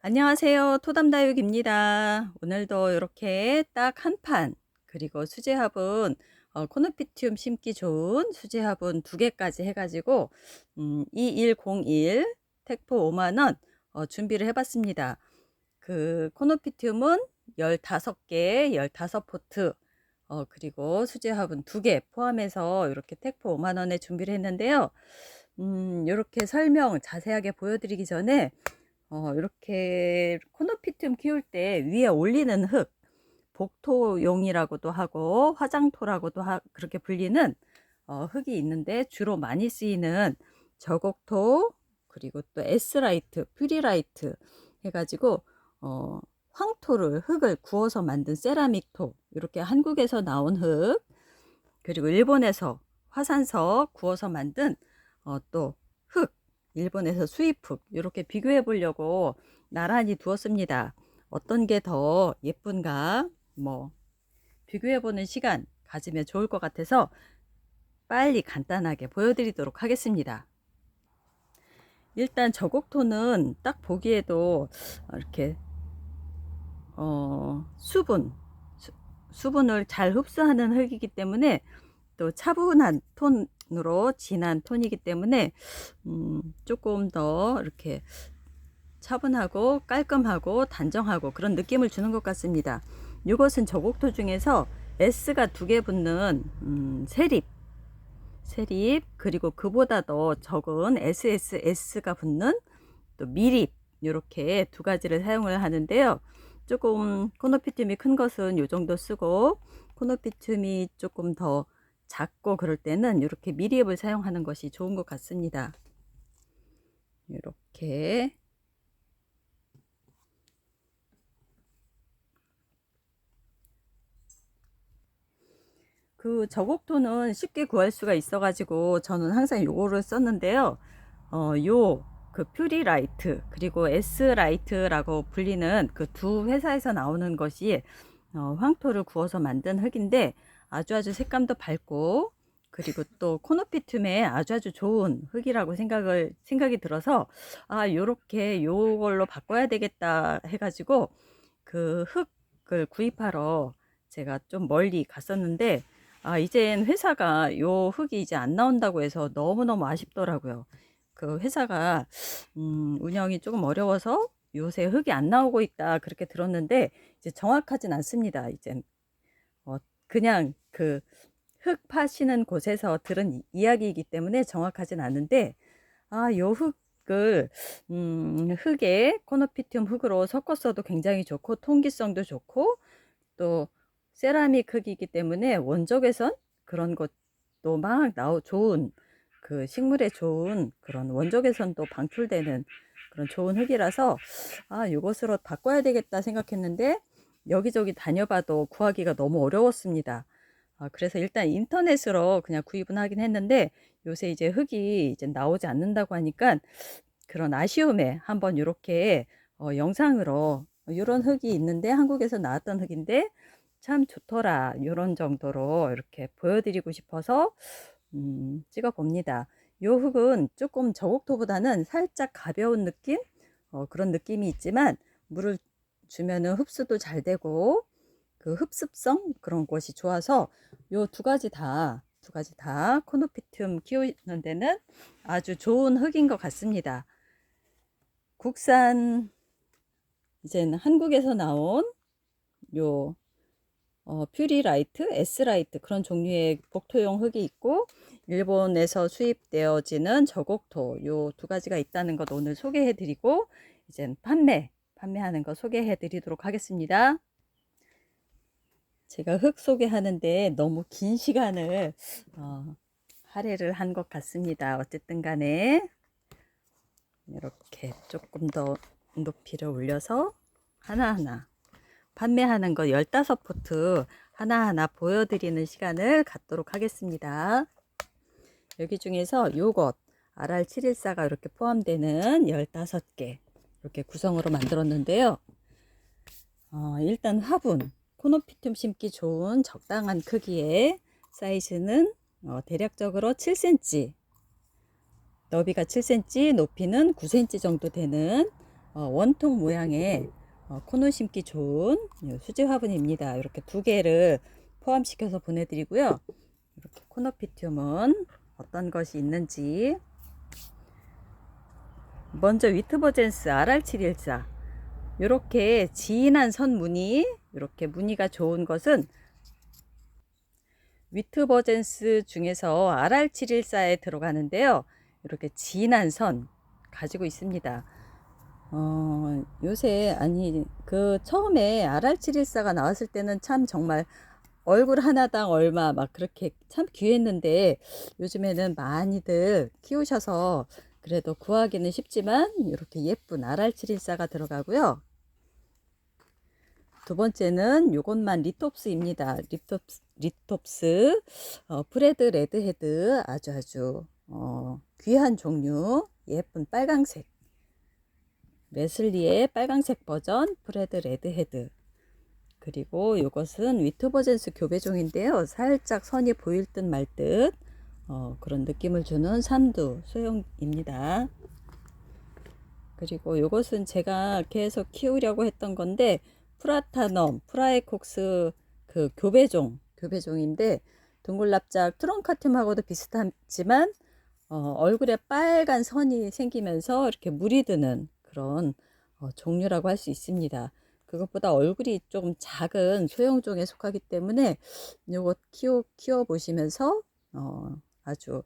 안녕하세요. 토담다육입니다. 오늘도 이렇게 딱 한 판, 그리고 수제화분, 어, 코노피튬 심기 좋은 수제화분 두 개까지 해가지고, 음, 2101 택포 5만원 어, 준비를 해봤습니다. 그 코노피튬은 15개, 15포트, 어, 그리고 수제화분 두 개 포함해서 이렇게 택포 5만원에 준비를 했는데요. 음, 이렇게 설명 자세하게 보여드리기 전에 어, 이렇게 코노피튬 키울 때 위에 올리는 흙, 복토용이라고도 하고 화장토라고도 하, 그렇게 불리는 어, 흙이 있는데 주로 많이 쓰이는 저곡토 그리고 또 S라이트, 퓨리라이트 해가지고 어, 황토를 흙을 구워서 만든 세라믹토 이렇게 한국에서 나온 흙. 그리고 일본에서 화산석 구워서 만든 어, 또흙 일본에서 수입흙 이렇게 비교해 보려고 나란히 두었습니다. 어떤 게 더 예쁜가 뭐 비교해 보는 시간 가지면 좋을 것 같아서 빨리 간단하게 보여드리도록 하겠습니다. 일단 저곡토는 딱 보기에도 이렇게 어, 수분 수, 분을잘 흡수하는 흙이기 때문에 또 차분한 톤으로 진한 톤이기 때문에 음, 조금 더 이렇게 차분하고 깔끔하고 단정하고 그런 느낌을 주는 것 같습니다. 이것은 저곡토 중에서 S가 두 개 붙는 음, 세립 세립 그리고 그보다 더 적은 SSS가 붙는 또 미립 이렇게 두 가지를 사용을 하는데요. 조금 코노피튬이 큰 것은 이 정도 쓰고 코노피튬이 조금 더 작고 그럴 때는 이렇게 미리앱을 사용하는 것이 좋은 것 같습니다. 이렇게 그 저곡토는 쉽게 구할 수가 있어 가지고 저는 항상 요거를 썼는데요. 어, 요 그 퓨리 라이트 그리고 S라이트라고 불리는 그 두 회사에서 나오는 것이 어, 황토를 구워서 만든 흙인데 아주 아주 색감도 밝고 그리고 또 코노피툼에 아주 아주 좋은 흙이라고 생각을 생각이 들어서 아 요렇게 요걸로 바꿔야 되겠다 해가지고 그 흙을 구입하러 제가 좀 멀리 갔었는데 아 이젠 회사가 요 흙이 이제 안 나온다고 해서 너무너무 아쉽더라고요. 그 회사가 음 운영이 조금 어려워서 요새 흙이 안 나오고 있다 그렇게 들었는데 이제 정확하진 않습니다. 어 그냥 그 흙 파시는 곳에서 들은 이야기이기 때문에 정확하진 않은데 아, 요 흙을 음, 흙에 코노피튬 흙으로 섞었어도 굉장히 좋고 통기성도 좋고 또 세라믹 흙이기 때문에 원적외선 그런 것도 막 나오 좋은 그 식물에 좋은 그런 원적외선도 방출되는 그런 좋은 흙이라서 아 이것으로 바꿔야 되겠다 생각했는데 여기저기 다녀봐도 구하기가 너무 어려웠습니다. 아, 그래서 일단 인터넷으로 그냥 구입은 하긴 했는데 요새 이제 흙이 이제 나오지 않는다고 하니까 그런 아쉬움에 한번 이렇게 어, 영상으로 이런 흙이 있는데 한국에서 나왔던 흙인데 참 좋더라 이런 정도로 이렇게 보여드리고 싶어서 음, 찍어 봅니다. 요 흙은 조금 저곡토보다는 살짝 가벼운 느낌 어, 그런 느낌이 있지만 물을 주면은 흡수도 잘 되고 그 흡습성 그런 것이 좋아서 요 두 가지 다 두 가지 다 코노피튬 키우는 데는 아주 좋은 흙인 것 같습니다. 국산 이제는 한국에서 나온 요 어, 퓨리라이트, S라이트 그런 종류의 복토용 흙이 있고 일본에서 수입되어지는 저곡토 요 두 가지가 있다는 것 오늘 소개해 드리고 이제 판매 판매하는 거 소개해 드리도록 하겠습니다. 제가 흙 소개하는데 너무 긴 시간을 어, 할애를 한 것 같습니다. 어쨌든 간에 이렇게 조금 더 높이를 올려서 하나하나 판매하는 거 15포트 하나하나 보여드리는 시간을 갖도록 하겠습니다. 여기 중에서 요것 RR714가 이렇게 포함되는 15개 이렇게 구성으로 만들었는데요. 어, 일단 화분, 코노피툼 심기 좋은 적당한 크기의 사이즈는 어, 대략적으로 7cm, 너비가 7cm, 높이는 9cm 정도 되는 어, 원통 모양의 어, 코너 심기 좋은 수제 화분입니다. 이렇게 두 개를 포함시켜서 보내드리고요. 이렇게 코너 피튬은 어떤 것이 있는지 먼저 위트버젠스 RR714 이렇게 진한 선 무늬 이렇게 무늬가 좋은 것은 위트버젠스 중에서 RR714에 들어가는데요. 이렇게 진한 선 가지고 있습니다. 어, 요새 아니 그 처음에 RR714가 나왔을 때는 참 정말 얼굴 하나당 얼마 막 그렇게 참 귀했는데 요즘에는 많이들 키우셔서 그래도 구하기는 쉽지만 이렇게 예쁜 RR714가 들어가고요. 두 번째는 요것만 리톱스입니다. 리톱스, 리톱스 어, 프레드 레드헤드 아주 아주 어, 귀한 종류 예쁜 빨강색 레슬리의 빨강색 버전 프레드 레드헤드 그리고 이것은 위트버젠스 교배종인데요. 살짝 선이 보일 듯 말듯 어, 그런 느낌을 주는 삼두 소형입니다. 그리고 이것은 제가 계속 키우려고 했던 건데 프라타넘 프라에콕스 그 교배종 교배종인데 둥글납작 트론카툼하고도 비슷하지만 어, 얼굴에 빨간 선이 생기면서 이렇게 물이 드는 그런 어, 종류라고 할 수 있습니다. 그것보다 얼굴이 조금 작은 소형종에 속하기 때문에 이것 키워 키워 보시면서 어, 아주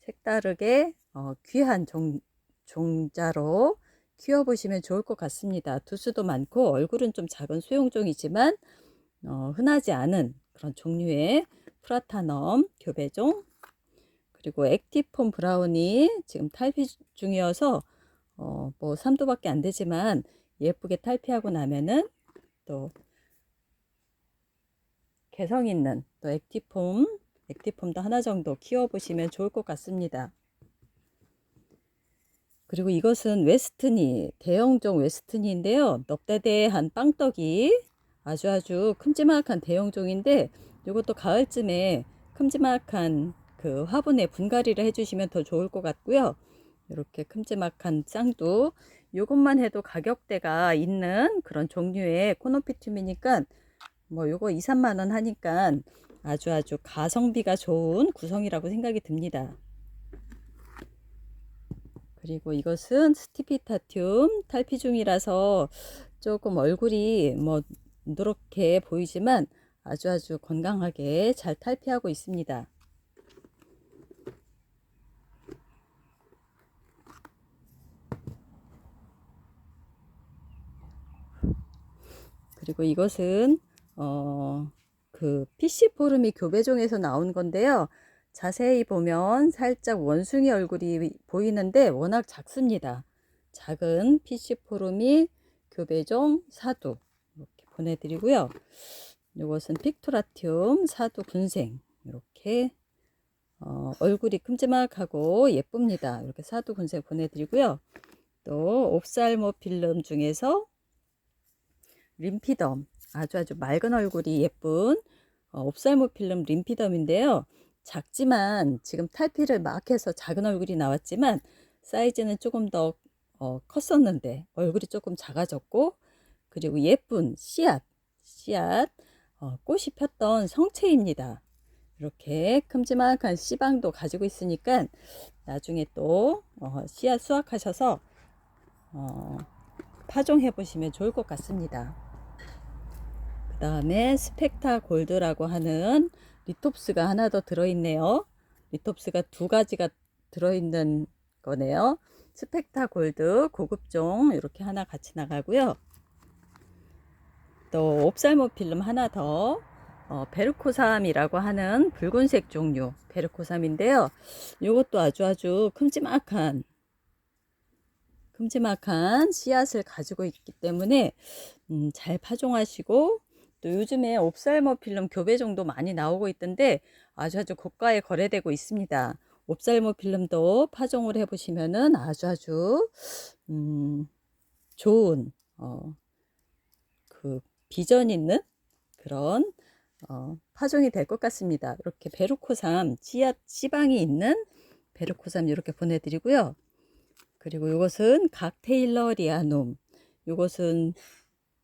색다르게 어, 귀한 종, 종자로 키워보시면 좋을 것 같습니다. 두수도 많고 얼굴은 좀 작은 소형종이지만 어, 흔하지 않은 그런 종류의 프라타넘 교배종 그리고 액티폼 브라운이 지금 탈피 중이어서 어, 뭐 3도밖에 안 되지만 예쁘게 탈피하고 나면은 또 개성 있는 또 액티폼 액티폼도 하나 정도 키워보시면 좋을 것 같습니다. 그리고 이것은 웨스트니 대형종 웨스트니인데요. 넙대대한 빵떡이 아주 아주 큼지막한 대형종인데 이것도 가을쯤에 큼지막한 그 화분에 분갈이를 해주시면 더 좋을 것 같고요. 이렇게 큼지막한 쌍도 이것만 해도 가격대가 있는 그런 종류의 코노피툼이니까 뭐 요거 2, 3만 원 하니까 아주 아주 가성비가 좋은 구성이라고 생각이 듭니다. 그리고 이것은 스티피타튬 탈피 중이라서 조금 얼굴이 뭐 누렇게 보이지만 아주 아주 건강하게 잘 탈피하고 있습니다. 그리고 이것은 어, 그 PC 포름이 교배종에서 나온 건데요. 자세히 보면 살짝 원숭이 얼굴이 보이는데 워낙 작습니다. 작은 PC 포름이 교배종 사두 이렇게 보내드리고요. 이것은 픽토라티움 사두 군생 이렇게 어, 얼굴이 큼지막하고 예쁩니다. 이렇게 사두 군생 보내드리고요. 또 옵살모 필름 중에서 림피덤 아주 아주 맑은 얼굴이 예쁜 어, 옵살모 필름 림피덤인데요. 작지만 지금 탈피를 막 해서 작은 얼굴이 나왔지만 사이즈는 조금 더 어, 컸었는데 얼굴이 조금 작아졌고 그리고 예쁜 씨앗 씨앗 어, 꽃이 폈던 성체입니다. 이렇게 큼지막한 씨방도 가지고 있으니까 나중에 또 어, 씨앗 수확하셔서 어, 파종해 보시면 좋을 것 같습니다. 그 다음에 스펙타 골드라고 하는 리톱스가 하나 더 들어있네요. 리톱스가 두 가지가 들어있는 거네요. 스펙타 골드 고급종 이렇게 하나 같이 나가고요. 또 옵살모 필름 하나 더 어, 베르코삼이라고 하는 붉은색 종류 베르코삼인데요. 이것도 아주 아주 큼지막한 큼지막한 씨앗을 가지고 있기 때문에 음, 잘 파종하시고 또 요즘에 옵살모 필름 교배종도 많이 나오고 있던데 아주 아주 고가에 거래되고 있습니다. 옵살모 필름도 파종을 해보시면은 아주 아주 음, 좋은 어, 그 비전 있는 그런 어, 파종이 될 것 같습니다. 이렇게 베르코삼 씨앗 씨방이 있는 베르코삼 이렇게 보내드리고요. 그리고 이것은 각 테일러 리아놈. 이것은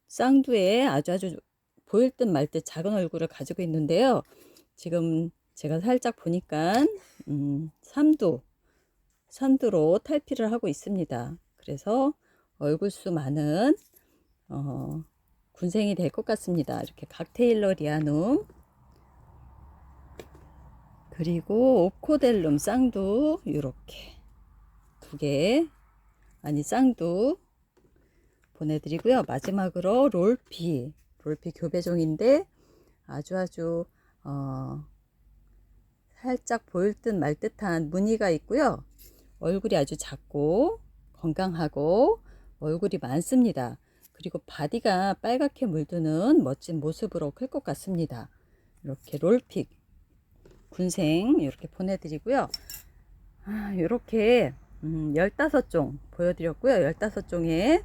쌍두에 아주 아주 보일 듯 말 듯 작은 얼굴을 가지고 있는데요. 지금 제가 살짝 보니까 음, 삼두, 삼두로 탈피를 하고 있습니다. 그래서 얼굴 수 많은 어, 군생이 될 것 같습니다. 이렇게 각테일러 리아눔 그리고 오코델룸 쌍두 이렇게 두 개 아니 쌍두 보내드리고요. 마지막으로 롤피 롤피 교배종인데 아주 아주 어, 살짝 보일 듯 말 듯한 무늬가 있고요. 얼굴이 아주 작고 건강하고 얼굴이 많습니다. 그리고 바디가 빨갛게 물드는 멋진 모습으로 클 것 같습니다. 이렇게 롤픽 군생 이렇게 보내드리고요. 아, 이렇게 음, 15종 보여드렸고요. 15종에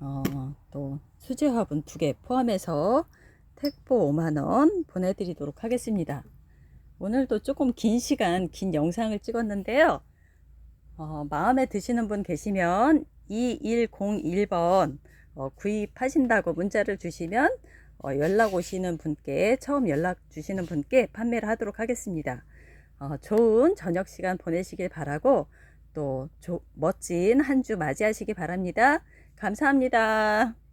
어, 또 수제 화분 2개 포함해서 택보 5만원 보내드리도록 하겠습니다. 오늘도 조금 긴 시간, 긴 영상을 찍었는데요. 어, 마음에 드시는 분 계시면 2101번 어, 구입하신다고 문자를 주시면 어, 연락 오시는 분께 처음 연락 주시는 분께 판매를 하도록 하겠습니다. 어, 좋은 저녁 시간 보내시길 바라고 또 조, 멋진 한 주 맞이하시기 바랍니다. 감사합니다.